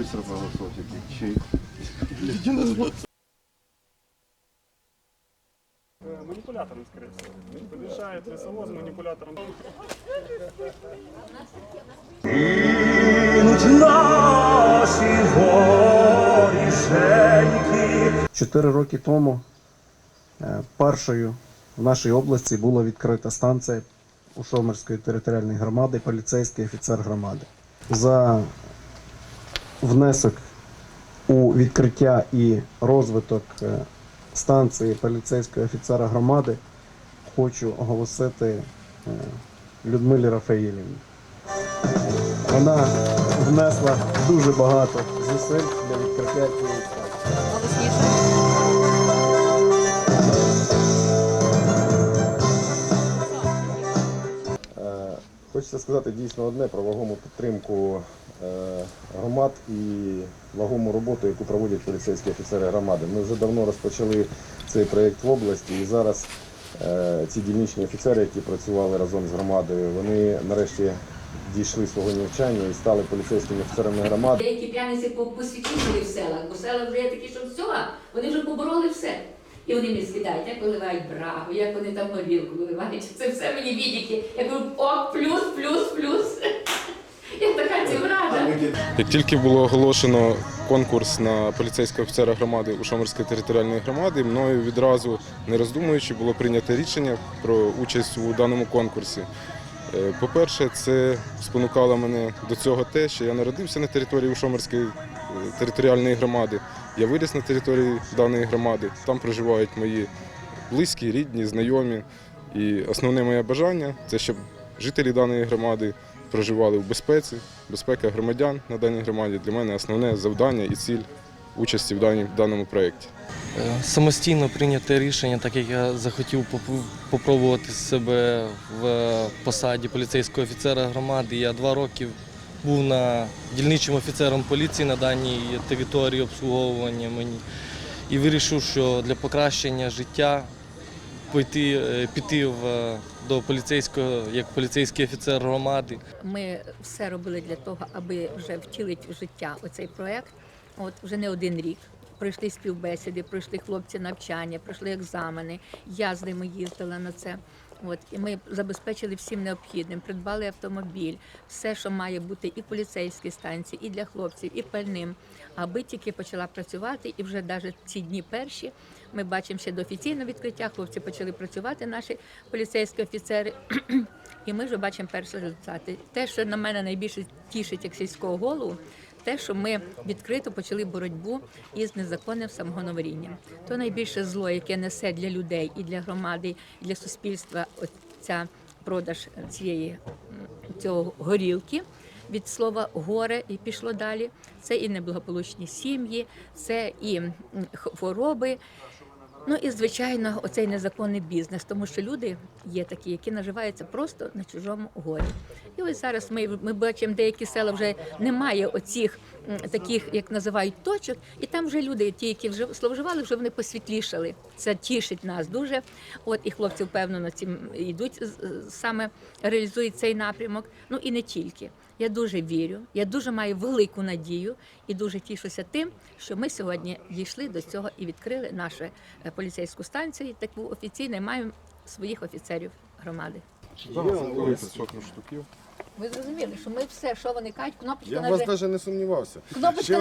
быстро проголосовал все-таки. Э, Манипулятором, скорее всего. Помешает лесовоз манипулятором. Чотири роки тому е, першою в нашій області була відкрита станція Ушомерської територіальної громади, поліцейський офіцер громади. За внесок у відкриття і розвиток е, станції поліцейського офіцера громади хочу оголосити е, Людмилі Рафаїлівні. Вона внесла дуже багато зусиль для відкриття цієї сказати дійсно одне про вагому підтримку е, громад і вагому роботу, яку проводять поліцейські офіцери громади. Ми вже давно розпочали цей проєкт в області, і зараз е, ці дільничні офіцери, які працювали разом з громадою, вони нарешті дійшли свого навчання і стали поліцейськими офіцерами громади. Деякі п'яниці по- посвітішили в селах, бо села вже такі, що все, вони вже побороли все. І вони мені скидають, як виливають брагу, як вони там горілку виливають. Це все мені відіки. Я кажу, о, плюс, плюс, плюс. Я така ціврада. Як тільки було оголошено конкурс на поліцейського офіцера громади Ушомерської територіальної громади, мною відразу, не роздумуючи, було прийнято рішення про участь у даному конкурсі. Е, По-перше, це спонукало мене до цього те, що я народився на території Ушомерської е, територіальної громади. Я виріс на території даної громади. Там проживають мої близькі, рідні, знайомі. І основне моє бажання це щоб жителі даної громади проживали в безпеці, безпека громадян на даній громаді для мене основне завдання і ціль участі в даному проєкті. Е, Самостійно прийняте рішення, так як я захотів попробувати себе в посаді поліцейського офіцера громади. Я два роки був на дільничим офіцером поліції на даній території обслуговування мені і вирішив, що для покращення життя піти, е, піти в, до поліцейського як поліцейський офіцер громади. Ми все робили для того, аби вже втілити в життя оцей проект. От вже не один рік. Пройшли співбесіди, пройшли хлопці навчання, пройшли екзамени. Я з ними їздила на це. От і ми забезпечили всім необхідним, придбали автомобіль, все, що має бути і в поліцейській станції, і для хлопців, і пальним, аби тільки почала працювати. І вже навіть ці дні перші ми бачимо ще до офіційного відкриття. Хлопці почали працювати, наші поліцейські офіцери. І ми вже бачимо перші результати. Те, що на мене найбільше тішить як сільського голову, те, що ми відкрито почали боротьбу із незаконним самогоноварінням. То найбільше зло, яке несе для людей і для громади, і для суспільства ця продаж цієї цього горілки. Від слова горе і пішло далі. Це і неблагополучні сім'ї, це і хвороби. Ну і звичайно, оцей незаконний бізнес, тому що люди є такі, які наживаються просто на чужому горі. І ось зараз ми, ми бачимо, деякі села вже немає оцих таких, як називають, точок, і там вже люди, ті, які вже зловживали, вже вони посвітлішали. Це тішить нас дуже. От і хлопці впевнено цим йдуть саме реалізують цей напрямок. Ну і не тільки. Я дуже вірю, я дуже маю велику надію і дуже тішуся тим, що ми сьогодні дійшли до цього і відкрили нашу е, поліцейську станцію, таку офіційну, і маємо своїх офіцерів громади. штуків. Ви зрозуміли, що ми все, що вони кажуть, кнопочку Я в вас навіть не сумнівався. Кнопочка Ще